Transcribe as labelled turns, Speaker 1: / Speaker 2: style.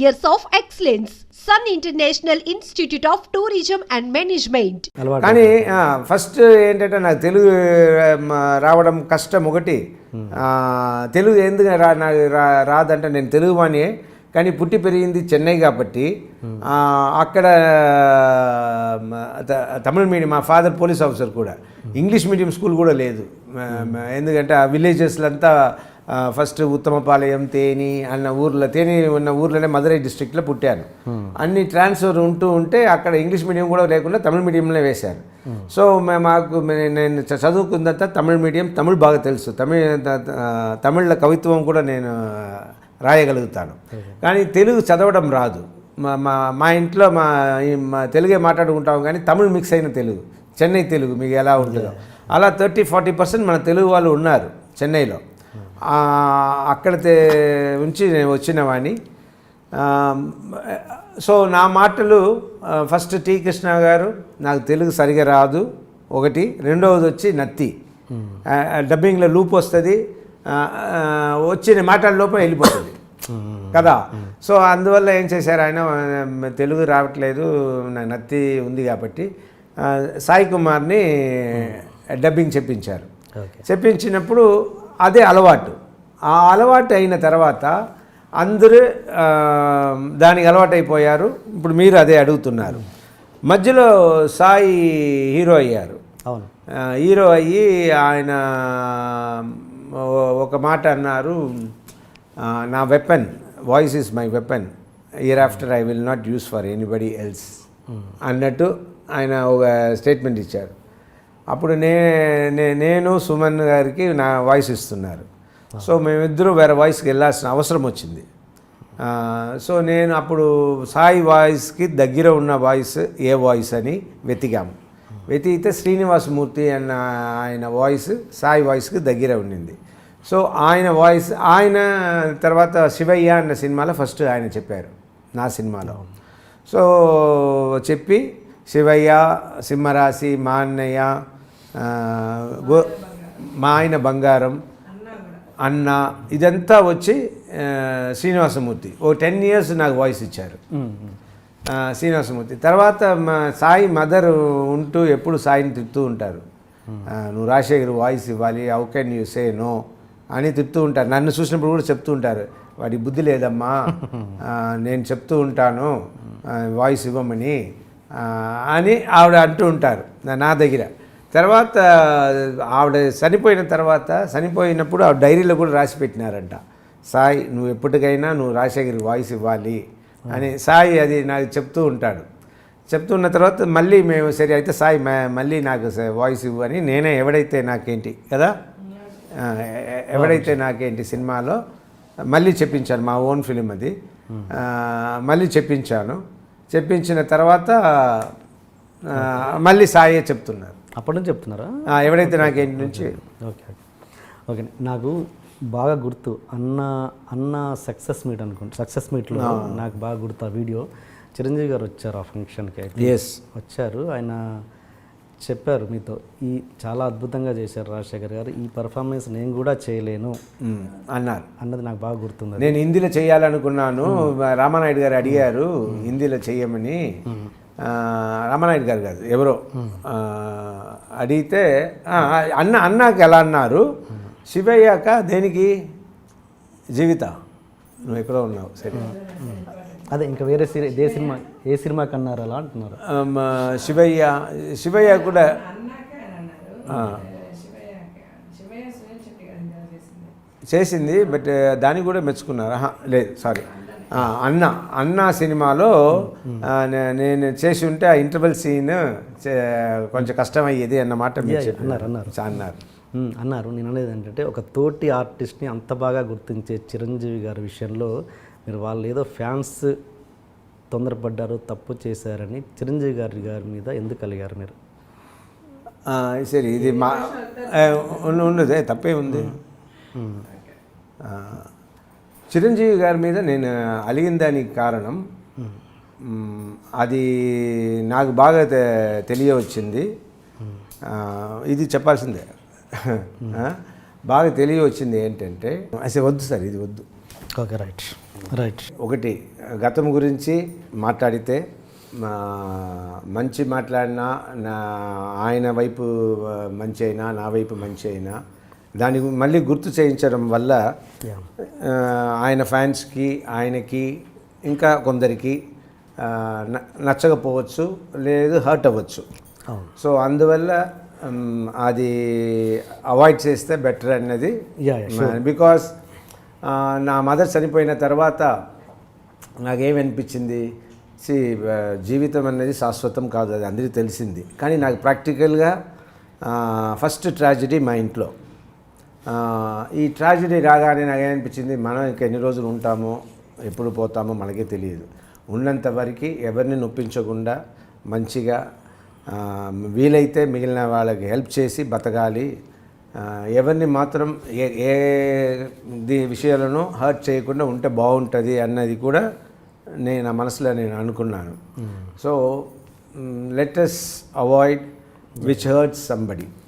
Speaker 1: years of excellence. Sun International Institute of Tourism and Management.
Speaker 2: అలవాటు
Speaker 3: కానీ first ఏంటంటే నాకు తెలుగు రావడం కష్టం ఒకటి. తెలుగు ఎందుకు రా రాదంటే నేను తెలుగు వాణి కానీ పుట్టి పెరిగింది చెన్నై కాబట్టి. అక్కడ తమిళ మీడియం మా ఫాదర్ పోలీస్ ఆఫీసర్ కూడా. ఇంగ్లీష్ మీడియం స్కూల్ కూడా లేదు. ఎందుకంటే ఆ విలేజెస్లో అంతా ఫస్ట్ ఉత్తమపాలయం తేని అన్న ఊర్లో తేని ఉన్న ఊర్లోనే మదురై డిస్ట్రిక్ట్లో పుట్టాను. అన్ని ట్రాన్స్ఫర్ ఉంటూ ఉంటే అక్కడ ఇంగ్లీష్ మీడియం కూడా లేకుండా తమిళ మీడియంలో వేశారు సో మాకు నేను చదువుకున్నంత తమిళ మీడియం తమిళ్ బాగా తెలుసు. తమిళ తమిళ్ళ కవిత్వం కూడా నేను రాయగలుగుతాను. కానీ తెలుగు చదవడం రాదు. మా మా మా ఇంట్లో మా మా తెలుగే మాట్లాడుకుంటాం కానీ తమిళ్ మిక్స్ అయిన తెలుగు. చెన్నై తెలుగు మీకు ఎలా ఉంటుందో. అలా థర్టీ ఫార్టీ పర్సెంట్ మన తెలుగు వాళ్ళు ఉన్నారు చెన్నైలో. అక్కడ ఉంచి నేను వచ్చిన వాడిని ఆ, సో నా మాటలు ఫస్ట్ టీ కృష్ణ గారు నాకు తెలుగు సరిగా రాదు. ఒకటి. రెండవది వచ్చి నత్తి. డబ్బింగ్లో లూప్ వస్తుంది. ఆ, ఆ, వచ్చి మాటల లోపల వెళ్ళిపోతుంది. కదా? సో అందువల్ల ఏం చేశారు ఆయన? తెలుగు రావట్లేదు. నాకు నత్తి ఉంది కాబట్టి సాయి కుమార్ని డబ్బింగ్ చెప్పించారు. చెప్పించినప్పుడు అదే అలవాటు. ఆ అలవాటు అయిన తర్వాత అందరూ దానికి అలవాటు అయిపోయారు ఇప్పుడు మీరు అదే అడుగుతున్నారు. మధ్యలో సాయి హీరో అయ్యారు.
Speaker 2: అవును.
Speaker 3: హీరో అయ్యి ఆయన ఒక మాట అన్నారు నా weapon voice is my weapon hereafter I will not use for anybody else అన్నట్టు ఆయన ఒక స్టేట్మెంట్ ఇచ్చారు. అప్పుడు నే నే- నేను సుమన్ గారికి నా వాయిస్ ఇస్తున్నారు. సో మేమిద్దరూ వేరే వాయిస్కి వెళ్ళాల్సిన అవసరం వచ్చింది. సో నేను అప్పుడు సాయి వాయిస్కి దగ్గర ఉన్న వాయిస్ ఏ వాయిస్ అని వెతికాము వెతికితే శ్రీనివాసమూర్తి అన్న ఆయన వాయిస్ సాయి వాయిస్కి దగ్గర ఉండింది. సో ఆయన వాయిస్ ఆయన తర్వాత శివయ్య అన్న సినిమాలో ఫస్ట్ ఆయన చెప్పారు నా సినిమాలో. సో చెప్పి శివయ్య సింహరాశి మా అన్నయ్య గో మా ఆయన బంగారం అన్న ఇదంతా వచ్చి శ్రీనివాసమూర్తి. ఓ టెన్ ఇయర్స్ నాకు వాయిస్ ఇచ్చారు. శ్రీనివాసమూర్తి. తర్వాత మా సాయి మదర్ ఉంటూ ఎప్పుడు సాయిని తిడుతూ ఉంటారు. నువ్వు రాజశేఖర్ వాయిస్ ఇవ్వాలి. How can you say no అని తిడుతూ ఉంటారు. నన్ను చూసినప్పుడు కూడా చెప్తూ ఉంటారు. వాడి బుద్ధి లేదమ్మా. నేను చెప్తూ ఉంటాను. వాయిస్ ఇవ్వమని. అని ఆవిడ అంటూ ఉంటారు. నా- నా దగ్గర. తర్వాత ఆవిడ చనిపోయిన తర్వాత చనిపోయినప్పుడు ఆవిడ డైరీలో కూడా రాసి పెట్టినారంట. సాయి నువ్వు ఎప్పటికైనా నువ్వు రాజశేఖర్ వాయిస్ ఇవ్వాలి అని. సాయి అది నాకు చెప్తూ ఉంటాడు. చెప్తున్న తర్వాత మళ్ళీ మేము సరే అయితే సాయి మళ్ళీ నాకు వాయిస్ ఇవ్వు అని నేనే ఎవడైతే నాకేంటి కదా? ఎవడైతే నాకేంటి సినిమాలో మళ్ళీ చెప్పించాను మా ఓన్ ఫిలిం అది. మళ్ళీ చెప్పించాను. చెప్పించిన తర్వాత మళ్ళీ సాయే చెప్తున్నారు.
Speaker 2: అప్పటి నుంచి చెప్తున్నారా?
Speaker 3: ఆ, ఎవడైతే నాకేంటి నుంచి?
Speaker 2: Okay okay. నాకు బాగా గుర్తు అన్న అన్న సక్సెస్ మీట్ అనుకుంటా సక్సెస్ మీట్లో నాకు బాగా గుర్తు ఆ వీడియో. చిరంజీవి గారు వచ్చారు ఆ ఫంక్షన్కి అయితే
Speaker 3: ఎస్
Speaker 2: వచ్చారు. ఆయన చెప్పారు మీతో ఈ చాలా అద్భుతంగా చేశారు రాజశేఖర్ గారు. ఈ పర్ఫార్మెన్స్ నేను కూడా చేయలేను.
Speaker 3: అన్నారు.
Speaker 2: అన్నది నాకు బాగా గుర్తుంది
Speaker 3: నేను హిందీలో చేయాలనుకున్నాను. రామానాయుడు గారు అడిగారు హిందీలో చెయ్యమని ఆ, రామానాయుడు గారు కాదు ఎవరో. అడిగితే అన్న అన్నాక ఎలా అన్నారు? శివయ్యాక దేనికి? జీవిత. నువ్వు ఎక్కడో ఉన్నావు సరే.
Speaker 2: అదే ఇంకా వేరే ఏ సినిమా ఏ సినిమాకి అన్నారు అలా అంటున్నారు?
Speaker 3: శివయ్య శివయ్య కూడా. చేసింది బట్ దాన్ని కూడా మెచ్చుకున్నారు. లేదు సారీ. అన్న అన్న సినిమాలో నేను చేసి ఉంటే ఆ ఇంటర్వెల్ సీన్ కొంచెం కష్టమయ్యేది అన్నమాట
Speaker 2: అన్నారు, అన్నారు.
Speaker 3: అన్నారు.
Speaker 2: అన్నారు. నేను అనేది ఏంటంటే ఒక తోటి ఆర్టిస్ట్ని అంత బాగా గుర్తించే చిరంజీవి గారి విషయంలో మీరు వాళ్ళు ఏదో ఫ్యాన్స్ తొందరపడ్డారు తప్పు చేశారని చిరంజీవి గారి గారి మీద ఎందుకు కలిగారు మీరు?
Speaker 3: సరే ఇది మా ఉన్నదే తప్పే ఉంది. చిరంజీవి గారి మీద నేను అలిగిన దానికి కారణం అది నాకు బాగా తెలియవచ్చింది. ఇది చెప్పాల్సిందే. బాగా తెలియవచ్చింది ఏంటంటే అసలు వద్దు సార్ ఇది వద్దు.
Speaker 2: Okay right. రైట్.
Speaker 3: ఒకటి గతం గురించి మాట్లాడితే మంచి మాట్లాడినా నా ఆయన వైపు మంచి అయినా నా వైపు మంచి అయినా దాని మళ్ళీ గుర్తు చేయించడం వల్ల ఆయన ఫ్యాన్స్కి ఆయనకి ఇంకా కొందరికి నచ్చకపోవచ్చు లేదు హర్ట్ అవ్వచ్చు. సో అందువల్ల అది అవాయిడ్ చేస్తే బెటర్ అన్నది. బికాస్ నా మదర్ చనిపోయిన తర్వాత నాకేమనిపించింది? సి జీవితం అనేది శాశ్వతం కాదు అది అందరికీ తెలిసింది. కానీ నాకు ప్రాక్టికల్గా ఫస్ట్ ట్రాజడీ మా ఇంట్లో. ఈ ట్రాజడీ రాగానే నాకు ఏమనిపించింది? మనం ఇంకా ఎన్ని రోజులు ఉంటామో ఎప్పుడు పోతామో మనకే తెలియదు. ఉన్నంత వరకు ఎవరిని నొప్పించకుండా మంచిగా వీలైతే మిగిలిన వాళ్ళకి హెల్ప్ చేసి బతకాలి. ఎవరిని మాత్రం ఏ ఏ ది విషయాలను హర్ట్ చేయకుండా ఉంటే బాగుంటుంది అన్నది కూడా నేను నా మనసులో నేను అనుకున్నాను. So let's avoid which hurts somebody